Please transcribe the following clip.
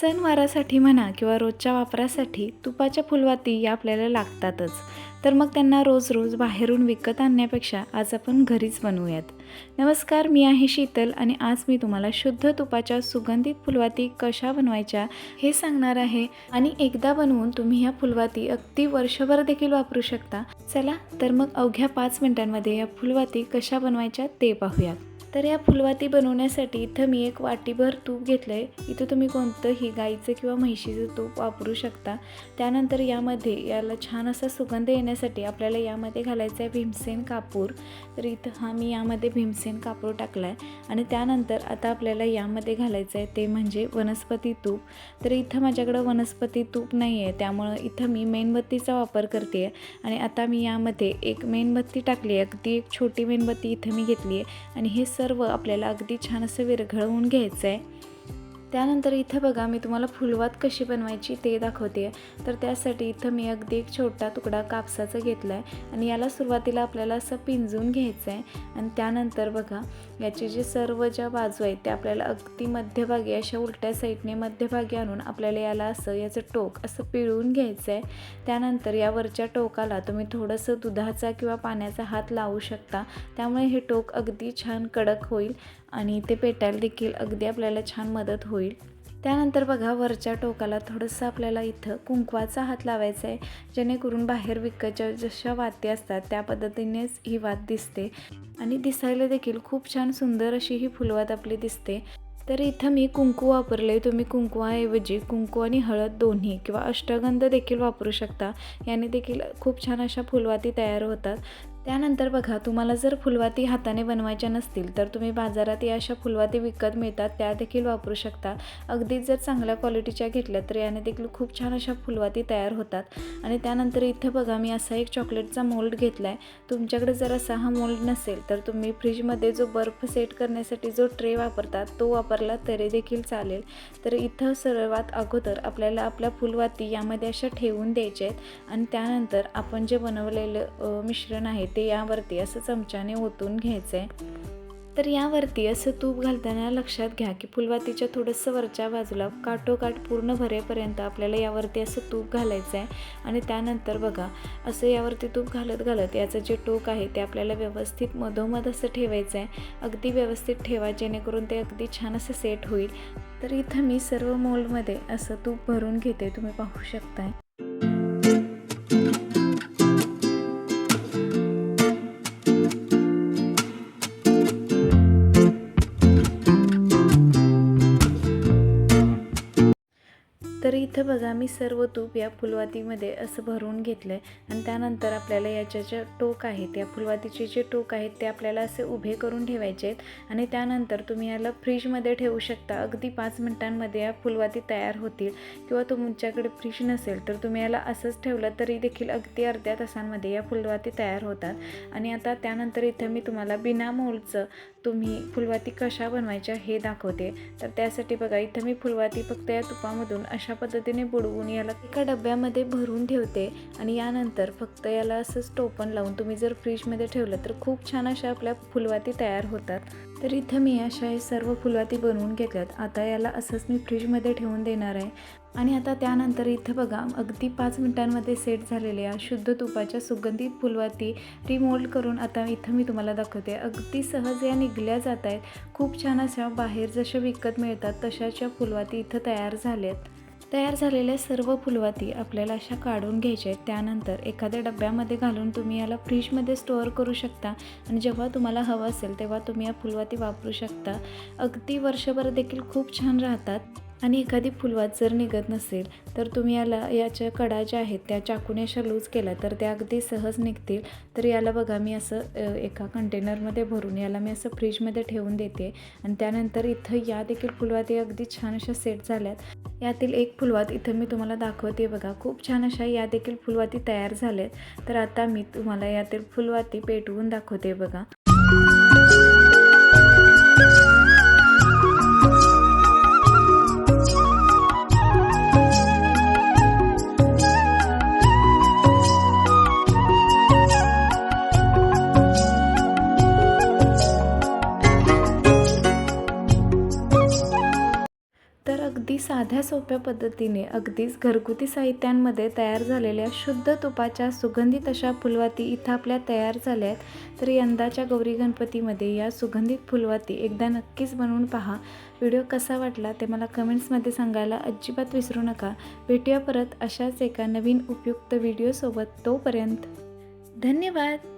सणवारासाठी म्हणा किंवा रोजच्या वापरासाठी तुपाच्या फुलवाती या आपल्याला लागतातच. तर मग त्यांना रोज रोज बाहेरून विकत आणण्यापेक्षा आज आपण घरीच बनवूयात. नमस्कार मी आहे शीतल आणि आज मी तुम्हाला शुद्ध तुपाच्या सुगंधित फुलवाती कशा बनवायच्या हे सांगणार आहे आणि एकदा बनवून तुम्ही ह्या फुलवाती अगदी वर्षभर देखील वापरू शकता. चला तर मग अवघ्या पाच मिनिटांमध्ये या फुलवाती कशा बनवायच्या ते पाहूयात. तर या फुलवाती बनवण्यासाठी इथं मी एक वाटीभर तूप घेतलं आहे इथं तुम्ही कोणतंही गाईचं किंवा म्हैशीचं तूप वापरू शकता. त्यानंतर यामध्ये याला छान असा सुगंध येण्यासाठी आपल्याला यामध्ये घालायचं आहे भीमसेन कापूर. तर इथं हा मी यामध्ये भीमसेन कापूर टाकला आहे आणि त्यानंतर आता आपल्याला यामध्ये घालायचं आहे ते म्हणजे वनस्पती तूप. तर इथं माझ्याकडं वनस्पती तूप नाही आहे त्यामुळं इथं मी मेणबत्तीचा वापर करते आहे आणि आता मी यामध्ये एक मेणबत्ती टाकली आहे अगदी एक छोटी मेणबत्ती इथं मी घेतली आहे आणि हे सर्व सर्व आपल्याला अगदी छान असं विरघळवून घ्यायचं आहे त्यानंतर इथं बघा मी तुम्हाला फुलवात कशी बनवायची ते दाखवते. तर त्यासाठी इथं मी अगदी एक छोटा तुकडा कापसाचा घेतला आहे आणि याला सुरुवातीला आपल्याला असं पिंजून घ्यायचं आहे आणि त्यानंतर बघा याची जी सर्व ज्या बाजू आहेत त्या आपल्याला अगदी मध्यभागी अशा उलट्या साईडने मध्यभागी आणून आपल्याला याला असं याचं टोक असं पिळून घ्यायचं आहे त्यानंतर या वरच्या टोकाला तुम्ही थोडंसं दुधाचा किंवा पाण्याचा हात लावू शकता. त्यामुळे हे टोक अगदी छान कडक होईल आणि ते पेटायला देखील अगदी आपल्याला छान मदत होईल. होईल. त्यानंतर बघा वरच्या टोकाला थोडंसं आपल्याला इथं कुंकवाचा हात लावायचा आहे. जेणेकरून बाहेर विकतच्या जशा वाती असतात त्या पद्धतीनेच ही वात दिसते. आणि दिसायला देखील खूप छान सुंदर अशी ही फुलवात आपली दिसते. तर इथं मी कुंकू वापरले. तुम्ही कुंकवाऐवजी कुंकू आणि हळद दोन्ही किंवा अष्टगंध देखील वापरू शकता. याने देखील खूप छान अशा फुलवाती तयार होतात. त्यानंतर बघा तुम्हाला जर फुलवाती हाताने बनवायच्या नसतील तर तुम्ही बाजारात या अशा फुलवाती विकत मिळतात त्या देखील वापरू शकता. अगदी जर चांगल्या क्वालिटीच्या घेतल्या तर याने देखील खूप छान अशा फुलवाती तयार होतात. आणि त्यानंतर इथं बघा मी असा एक चॉकलेटचा मोल्ड घेतला आहे तुमच्याकडे जर असा हा मोल्ड नसेल तर तुम्ही फ्रीजमध्ये जो बर्फ सेट करण्यासाठी जो ट्रे वापरतात तो वापरला तरी देखील चालेल. तर इथं सर्वात अगोदर आपल्याला आपल्या फुलवाती यामध्ये अशा ठेवून द्यायच्या आहेत. आणि त्यानंतर आपण जे बनवलेलं मिश्रण आहे ते यावरती असं चमच्याने ओतून घ्यायचं आहे तर यावरती असं तूप घालताना लक्षात घ्या की फुलवातीच्या थोडंसं वरच्या बाजूला काठोकाठ पूर्ण भरेपर्यंत आपल्याला यावरती असं तूप घालायचं आहे आणि त्यानंतर बघा असं यावरती तूप घालत घालत याचं जे टोक आहे ते आपल्याला व्यवस्थित मधोमध असं ठेवायचं आहे अगदी व्यवस्थित ठेवा जेणेकरून ते अगदी छान असं सेट होईल. तर इथं मी सर्व मोल्डमध्ये असं तूप भरून घेते तुम्ही पाहू शकताय. इथं बघा मी सर्व तूप या फुलवातीमध्ये असं भरून घेतलं आहे आणि त्यानंतर आपल्याला याच्या ज्या टोक आहेत या फुलवातीचे जे टोक आहेत ते आपल्याला असे उभे करून ठेवायचे आहेत. आणि त्यानंतर तुम्ही याला फ्रीजमध्ये ठेवू शकता. अगदी पाच मिनटांमध्ये या फुलवाती तयार होतील. किंवा तुमच्याकडे फ्रीज नसेल तर तुम्ही याला असंच ठेवलं तरी देखील अगदी अर्ध्या तासांमध्ये या फुलवाती तयार होतात. आणि आता त्यानंतर इथं मी तुम्हाला बिना मोलचं तुम्ही फुलवाती कशा बनवायच्या हे दाखवते. तर त्यासाठी बघा इथं मी फुलवाती फक्त या तुपामधून अशा पद्धतीने बुडवून याला एका डब्यामध्ये भरून ठेवते आणि यानंतर फक्त याला असंच टोपण लावून तुम्ही जर फ्रीजमध्ये ठेवलं तर खूप छान अशा आपल्या फुलवाती तयार होतात. तर इथं मी अशा हे सर्व फुलवाती बनवून घेतल्यात. आता याला असंच मी फ्रीजमध्ये ठेवून देणार आहे. आणि आता त्यानंतर इथं बघा अगदी पाच मिनिटांमध्ये सेट झालेल्या शुद्ध तुपाच्या सुगंधित फुलवाती रिमोल्ड करून आता इथं मी तुम्हाला दाखवते. अगदी सहज या निघल्या जात आहेत. खूप छान अशा बाहेर जशा विकत मिळतात तशाच्या फुलवाती इथं तयार झाल्यात. तयार झालेल्या सर्व फुलवाती आपल्याला अशा काढून घ्यायच्या आहेत. त्यानंतर एखाद्या डब्यामध्ये घालून तुम्ही याला फ्रीजमध्ये स्टोअर करू शकता. आणि जेव्हा तुम्हाला हवं असेल तेव्हा तुम्ही या फुलवाती वापरू शकता. अगदी वर्षभर देखील खूप छान राहतात. आणि एखादी फुलवात जर निघत नसेल तर तुम्ही याला याच्या कडा ज्या आहेत त्या चाकूने अशा लूज केल्या तर त्या अगदी सहज निघतील. तर याला बघा मी असं एका कंटेनरमध्ये भरून याला मी असं फ्रीजमध्ये ठेवून देते. आणि त्यानंतर इथं या देखील फुलवाती अगदी छान अशा सेट झाल्यात. यातील एक फुलवात इथं मी तुम्हाला दाखवते बघा. खूप छान अशा या देखील फुलवाती तयार झाल्यात. तर आता मी तुम्हाला यातील फुलवाती पेटवून दाखवते बघा. अगदी साध्या सोप्या पद्धतीने अगदीच घरगुती साहित्यांमध्ये तयार झालेल्या शुद्ध तुपाच्या सुगंधित अशा फुलवाती इथं आपल्या तयार झाल्या आहेत तर यंदाच्या गौरी गणपतीमध्ये या सुगंधित फुलवाती एकदा नक्कीच बनवून पहा. व्हिडिओ कसा वाटला ते मला कमेंट्समध्ये सांगायला अजिबात विसरू नका. भेटूया परत अशाच एका नवीन उपयुक्त व्हिडिओसोबत तोपर्यंत. धन्यवाद!